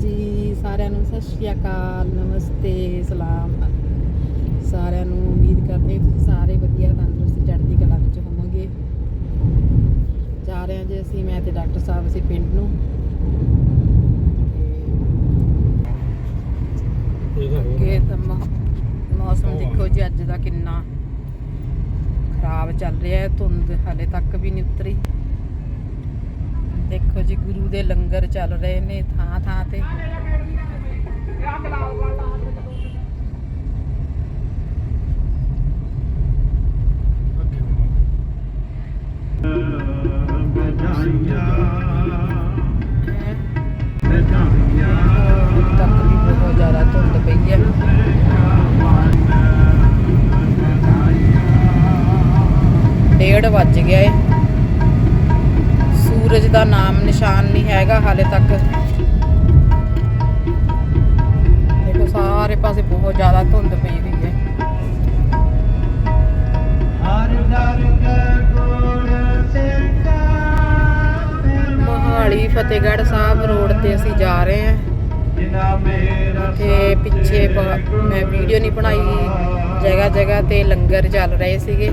ਸਾਰਿਆਂ ਨੂੰ ਸਤਿ ਸ਼੍ਰੀ ਅਕਾਲ ਨਮਸਤੇ ਸਲਾਮ। ਸਾਰਿਆਂ ਨੂੰ ਉਮੀਦ ਕਰਦੇ ਹਾਂ ਤੁਸੀਂ ਸਾਰੇ ਵਧੀਆ ਤੰਦਰੁਸਤ ਚੜ੍ਹਦੀ ਕਲਾ ਵਿੱਚ ਹੋਵੋਗੇ। ਜਾ ਰਹੇ ਹਾਂ ਜੀ ਅਸੀਂ ਮੈਂ ਤੇ ਡਾਕਟਰ ਸਾਹਿਬ ਅਸੀਂ ਪਿੰਡ ਨੂੰ। ਅੱਗੇ ਤਾਂ ਮੌਸਮ ਦੇਖੋ ਜੀ ਅੱਜ ਦਾ ਕਿੰਨਾ ਖਰਾਬ ਚੱਲ ਰਿਹਾ ਹੈ। ਧੁੰਦ ਹਾਲੇ ਤੱਕ ਵੀ ਨਹੀਂ ਉਤਰੀ। ਦੇਖੋ ਜੀ, ਗੁਰੂ ਦੇ ਲੰਗਰ ਚੱਲ ਰਹੇ ਨੇ ਥਾਂ ਥਾਂ ਤੇ। ਬਹੁਤ ਜ਼ਿਆਦਾ ਧੁੰਦ ਪਈ ਹੈ ਡੇਢ ਵੱਜ ਗਿਆ ਏ। ਸੂਰਜ ਦਾ ਨਾਮ ਨਿਸ਼ਾਨ ਨਹੀਂ ਹੈਗਾ ਹਾਲੇ ਤੱਕ। ਦੇਖੋ, ਸਾਰੇ ਪਾਸੇ ਬਹੁਤ ਜ਼ਿਆਦਾ ਧੁੰਦ ਪਈ ਹੋਈ ਹੈ। ਮੋਹਾਲੀ, ਫਤਿਹਗੜ੍ਹ ਸਾਹਿਬ ਰੋਡ ਤੇ ਅਸੀਂ ਜਾ ਰਹੇ ਹਾਂ। ਤੇ ਪਿੱਛੇ ਮੈਂ ਵੀਡੀਓ ਨਹੀਂ ਬਣਾਈ ਜਗ੍ਹਾ ਜਗ੍ਹਾ ਤੇ ਲੰਗਰ ਚੱਲ ਰਹੇ ਸੀਗੇ।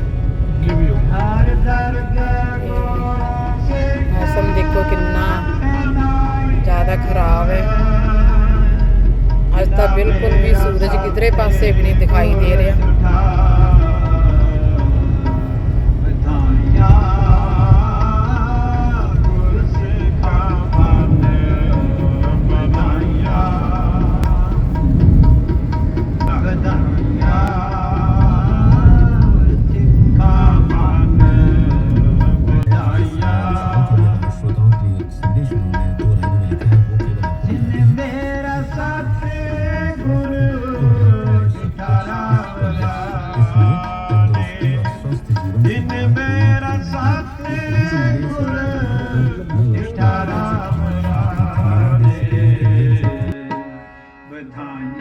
ਬਿਲਕੁਲ ਵੀ ਸੂਰਜ ਕਿਧਰੇ ਪਾਸੇ ਵੀ ਨਹੀਂ ਦਿਖਾਈ ਦੇ ਰਿਹਾ।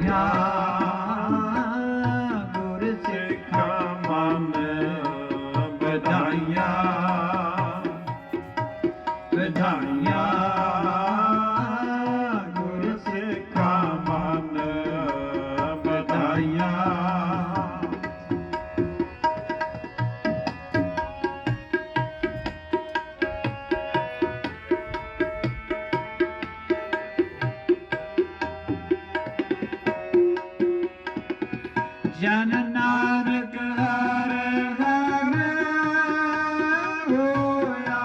ਸਿੱਖਿਆ ਗੁਰ ਸਿੱਖਾ ਜਨ ਨਾਨਕ ਹਰ ਹਰ ਹੋਇਆ।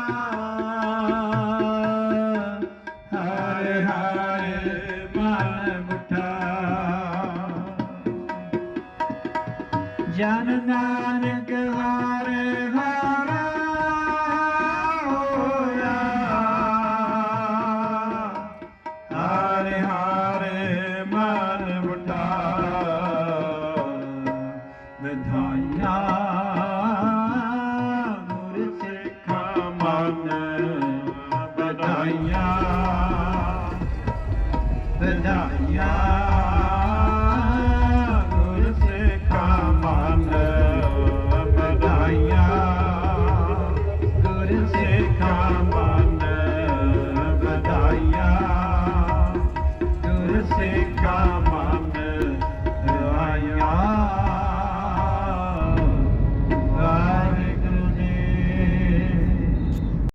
ਹਰ ਹਰ ਮਨ ਮੁਠਾ। ਜਨ ਨਾਨਕ ਹਰ ਵਧਾਈਆਂ ਵਧਾਈਆਂ